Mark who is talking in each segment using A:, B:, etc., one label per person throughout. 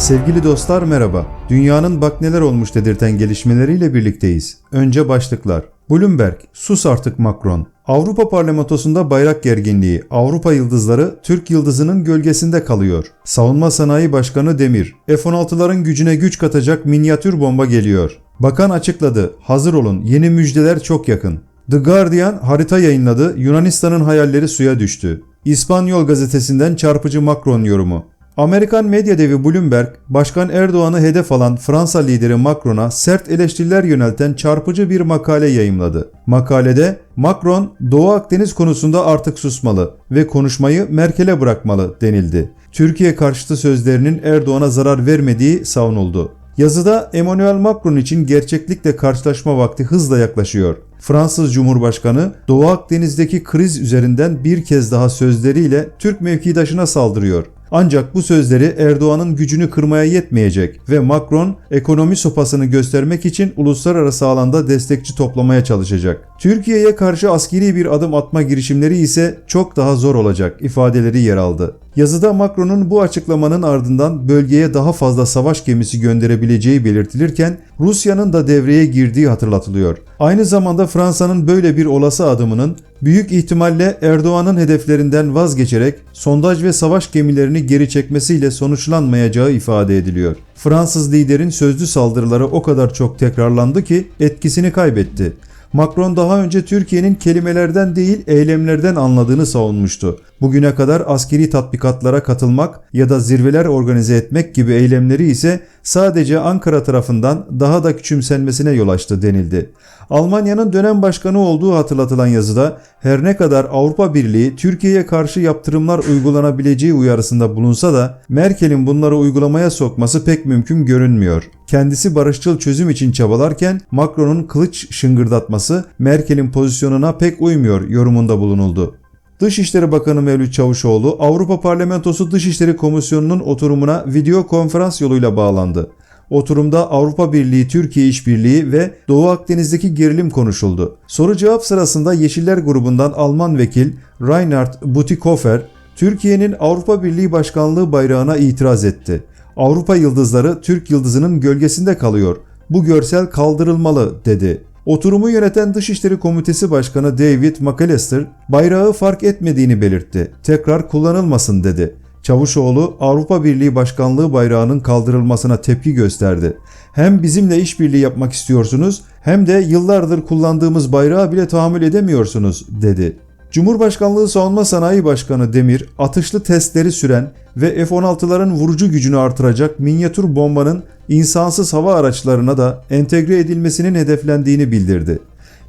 A: Sevgili dostlar merhaba. Dünyanın bak neler olmuş dedirten gelişmeleriyle birlikteyiz. Önce başlıklar. Bloomberg, sus artık Macron. Avrupa Parlamentosu'nda bayrak gerginliği, Avrupa yıldızları Türk yıldızının gölgesinde kalıyor. Savunma Sanayi Başkanı Demir, F-16'ların gücüne güç katacak minyatür bomba geliyor. Bakan açıkladı, hazır olun yeni müjdeler çok yakın. The Guardian harita yayınladı, Yunanistan'ın hayalleri suya düştü. İspanyol gazetesinden çarpıcı Macron yorumu. Amerikan medya devi Bloomberg, Başkan Erdoğan'ı hedef alan Fransa lideri Macron'a sert eleştiriler yönelten çarpıcı bir makale yayımladı. Makalede Macron, Doğu Akdeniz konusunda artık susmalı ve konuşmayı Merkel'e bırakmalı denildi. Türkiye karşıtı sözlerinin Erdoğan'a zarar vermediği savunuldu. Yazıda Emmanuel Macron için gerçeklikle karşılaşma vakti hızla yaklaşıyor. Fransız Cumhurbaşkanı Doğu Akdeniz'deki kriz üzerinden bir kez daha sözleriyle Türk mevkidaşına saldırıyor. Ancak bu sözleri Erdoğan'ın gücünü kırmaya yetmeyecek ve Macron ekonomi sopasını göstermek için uluslararası alanda destekçi toplamaya çalışacak. Türkiye'ye karşı askeri bir adım atma girişimleri ise çok daha zor olacak ifadeleri yer aldı. Yazıda Macron'un bu açıklamanın ardından bölgeye daha fazla savaş gemisi gönderebileceği belirtilirken Rusya'nın da devreye girdiği hatırlatılıyor. Aynı zamanda Fransa'nın böyle bir olası adımının büyük ihtimalle Erdoğan'ın hedeflerinden vazgeçerek sondaj ve savaş gemilerini geri çekmesiyle sonuçlanmayacağı ifade ediliyor. Fransız liderin sözlü saldırıları o kadar çok tekrarlandı ki etkisini kaybetti. Macron daha önce Türkiye'nin kelimelerden değil eylemlerden anladığını savunmuştu. Bugüne kadar askeri tatbikatlara katılmak ya da zirveler organize etmek gibi eylemleri ise sadece Ankara tarafından daha da küçümsenmesine yol açtı denildi. Almanya'nın dönem başkanı olduğu hatırlatılan yazıda her ne kadar Avrupa Birliği Türkiye'ye karşı yaptırımlar uygulanabileceği uyarısında bulunsa da Merkel'in bunları uygulamaya sokması pek mümkün görünmüyor. Kendisi barışçıl çözüm için çabalarken Macron'un kılıç şıngırdatması Merkel'in pozisyonuna pek uymuyor yorumunda bulunuldu. Dışişleri Bakanı Mevlüt Çavuşoğlu Avrupa Parlamentosu Dışişleri Komisyonu'nun oturumuna video konferans yoluyla bağlandı. Oturumda Avrupa Birliği Türkiye İşbirliği ve Doğu Akdeniz'deki gerilim konuşuldu. Soru cevap sırasında Yeşiller grubundan Alman vekil Reinhard Butikofer, Türkiye'nin Avrupa Birliği Başkanlığı bayrağına itiraz etti. Avrupa yıldızları Türk yıldızının gölgesinde kalıyor. Bu görsel kaldırılmalı dedi. Oturumu yöneten Dışişleri Komitesi Başkanı David McAllister bayrağı fark etmediğini belirtti. Tekrar kullanılmasın dedi. Çavuşoğlu Avrupa Birliği Başkanlığı bayrağının kaldırılmasına tepki gösterdi. Hem bizimle işbirliği yapmak istiyorsunuz hem de yıllardır kullandığımız bayrağı bile tahammül edemiyorsunuz dedi. Cumhurbaşkanlığı Savunma Sanayi Başkanı Demir, atışlı testleri süren ve F-16'ların vurucu gücünü artıracak minyatür bombanın insansız hava araçlarına da entegre edilmesinin hedeflendiğini bildirdi.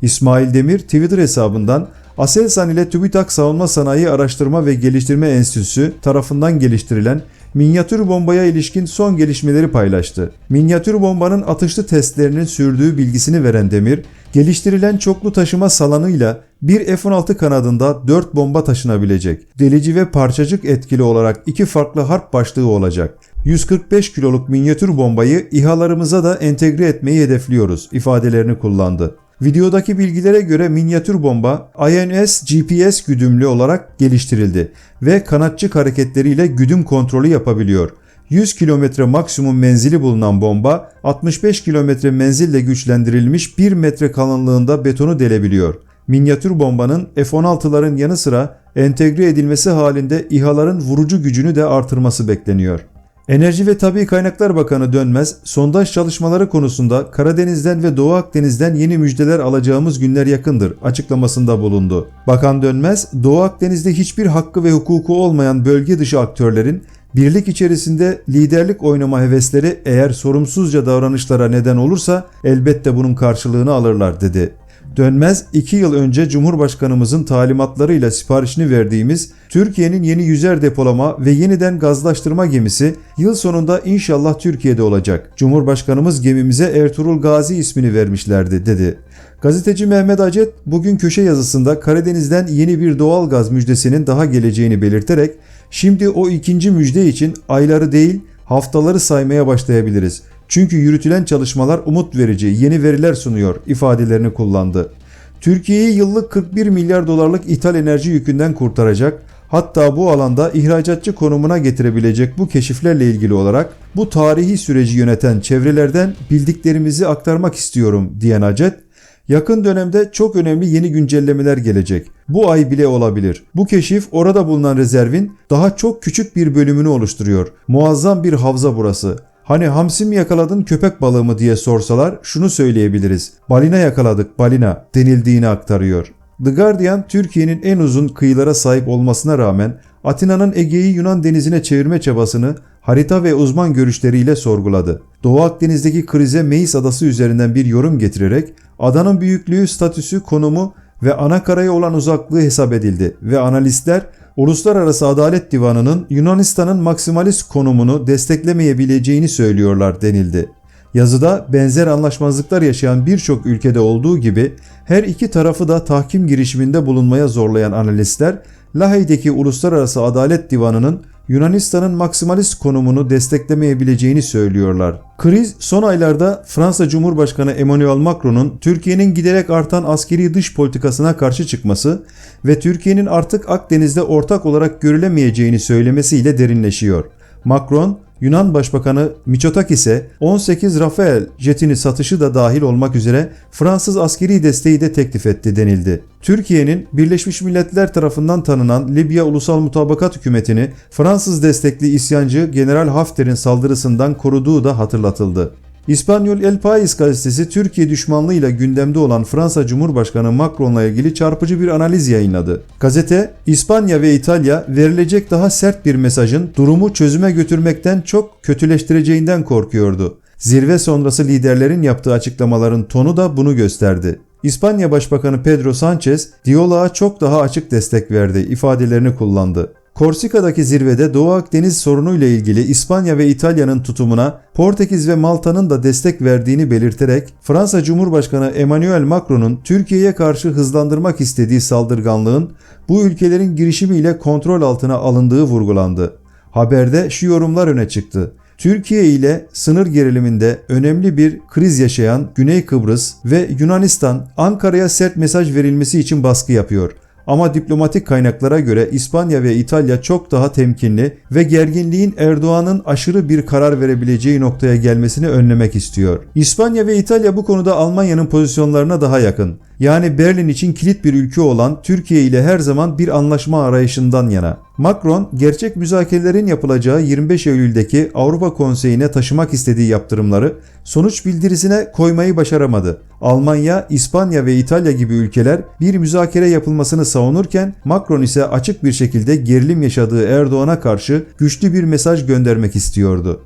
A: İsmail Demir Twitter hesabından Aselsan ile TÜBİTAK Savunma Sanayi Araştırma ve Geliştirme Enstitüsü tarafından geliştirilen minyatür bombaya ilişkin son gelişmeleri paylaştı. Minyatür bombanın atışlı testlerinin sürdüğü bilgisini veren Demir, geliştirilen çoklu taşıma salanıyla bir F-16 kanadında 4 bomba taşınabilecek. Delici ve parçacık etkili olarak iki farklı harp başlığı olacak. 145 kiloluk minyatür bombayı İHA'larımıza da entegre etmeyi hedefliyoruz ifadelerini kullandı. Videodaki bilgilere göre minyatür bomba INS GPS güdümlü olarak geliştirildi ve kanatçık hareketleriyle güdüm kontrolü yapabiliyor. 100 kilometre maksimum menzili bulunan bomba 65 kilometre menzille güçlendirilmiş 1 metre kalınlığında betonu delebiliyor. Minyatür bombanın F-16'ların yanı sıra entegre edilmesi halinde İHA'ların vurucu gücünü de artırması bekleniyor. Enerji ve Tabi Kaynaklar Bakanı Dönmez, sondaj çalışmaları konusunda Karadeniz'den ve Doğu Akdeniz'den yeni müjdeler alacağımız günler yakındır açıklamasında bulundu. Bakan Dönmez, Doğu Akdeniz'de hiçbir hakkı ve hukuku olmayan bölge dışı aktörlerin birlik içerisinde liderlik oynama hevesleri eğer sorumsuzca davranışlara neden olursa elbette bunun karşılığını alırlar dedi. Dönmez 2 yıl önce Cumhurbaşkanımızın talimatlarıyla siparişini verdiğimiz Türkiye'nin yeni yüzer depolama ve yeniden gazlaştırma gemisi yıl sonunda inşallah Türkiye'de olacak. Cumhurbaşkanımız gemimize Ertuğrul Gazi ismini vermişlerdi dedi. Gazeteci Mehmet Acet bugün köşe yazısında Karadeniz'den yeni bir doğal gaz müjdesinin daha geleceğini belirterek şimdi o ikinci müjde için ayları değil haftaları saymaya başlayabiliriz. Çünkü yürütülen çalışmalar umut verici, yeni veriler sunuyor ifadelerini kullandı. Türkiye'yi yıllık 41 milyar dolarlık ithal enerji yükünden kurtaracak, hatta bu alanda ihracatçı konumuna getirebilecek bu keşiflerle ilgili olarak bu tarihi süreci yöneten çevrelerden bildiklerimizi aktarmak istiyorum diyen Acet, Yakın dönemde çok önemli yeni güncellemeler gelecek. Bu ay bile olabilir. Bu keşif orada bulunan rezervin daha çok küçük bir bölümünü oluşturuyor. Muazzam bir havza burası. Hani hamsi mi yakaladın köpek balığı mı diye sorsalar şunu söyleyebiliriz. Balina yakaladık balina denildiğini aktarıyor. The Guardian Türkiye'nin en uzun kıyılara sahip olmasına rağmen Atina'nın Ege'yi Yunan denizine çevirme çabasını harita ve uzman görüşleriyle sorguladı. Doğu Akdeniz'deki krize Meis adası üzerinden bir yorum getirerek adanın büyüklüğü, statüsü, konumu ve ana karaya olan uzaklığı hesap edildi ve analistler Uluslararası Adalet Divanı'nın Yunanistan'ın maksimalist konumunu desteklemeyebileceğini söylüyorlar denildi. Yazıda benzer anlaşmazlıklar yaşayan birçok ülkede olduğu gibi her iki tarafı da tahkim girişiminde bulunmaya zorlayan analistler Lahey'deki Uluslararası Adalet Divanı'nın Yunanistan'ın maksimalist konumunu desteklemeyebileceğini söylüyorlar. Kriz son aylarda Fransa Cumhurbaşkanı Emmanuel Macron'un Türkiye'nin giderek artan askeri dış politikasına karşı çıkması ve Türkiye'nin artık Akdeniz'de ortak olarak görülemeyeceğini söylemesiyle derinleşiyor. Macron, Yunan Başbakanı Mitsotakis'e 18 Rafael jetini satışı da dahil olmak üzere Fransız askeri desteği de teklif etti denildi. Türkiye'nin Birleşmiş Milletler tarafından tanınan Libya Ulusal Mutabakat Hükümeti'ni Fransız destekli isyancı General Hafter'in saldırısından koruduğu da hatırlatıldı. İspanyol El País gazetesi Türkiye düşmanlığıyla gündemde olan Fransa Cumhurbaşkanı Macron'la ilgili çarpıcı bir analiz yayınladı. Gazete, İspanya ve İtalya verilecek daha sert bir mesajın durumu çözüme götürmekten çok kötüleştireceğinden korkuyordu. Zirve sonrası liderlerin yaptığı açıklamaların tonu da bunu gösterdi. İspanya Başbakanı Pedro Sanchez, diyaloğa çok daha açık destek verdi ifadelerini kullandı. Korsika'daki zirvede Doğu Akdeniz sorunuyla ilgili İspanya ve İtalya'nın tutumuna Portekiz ve Malta'nın da destek verdiğini belirterek Fransa Cumhurbaşkanı Emmanuel Macron'un Türkiye'ye karşı hızlandırmak istediği saldırganlığın bu ülkelerin girişimiyle kontrol altına alındığı vurgulandı. Haberde şu yorumlar öne çıktı. Türkiye ile sınır geriliminde önemli bir kriz yaşayan Güney Kıbrıs ve Yunanistan Ankara'ya sert mesaj verilmesi için baskı yapıyor. Ama diplomatik kaynaklara göre İspanya ve İtalya çok daha temkinli ve gerginliğin Erdoğan'ın aşırı bir karar verebileceği noktaya gelmesini önlemek istiyor. İspanya ve İtalya bu konuda Almanya'nın pozisyonlarına daha yakın. Yani Berlin için kilit bir ülke olan Türkiye ile her zaman bir anlaşma arayışından yana. Macron, gerçek müzakerelerin yapılacağı 25 Eylül'deki Avrupa Konseyi'ne taşımak istediği yaptırımları sonuç bildirisine koymayı başaramadı. Almanya, İspanya ve İtalya gibi ülkeler bir müzakere yapılmasını savunurken Macron ise açık bir şekilde gerilim yaşadığı Erdoğan'a karşı güçlü bir mesaj göndermek istiyordu.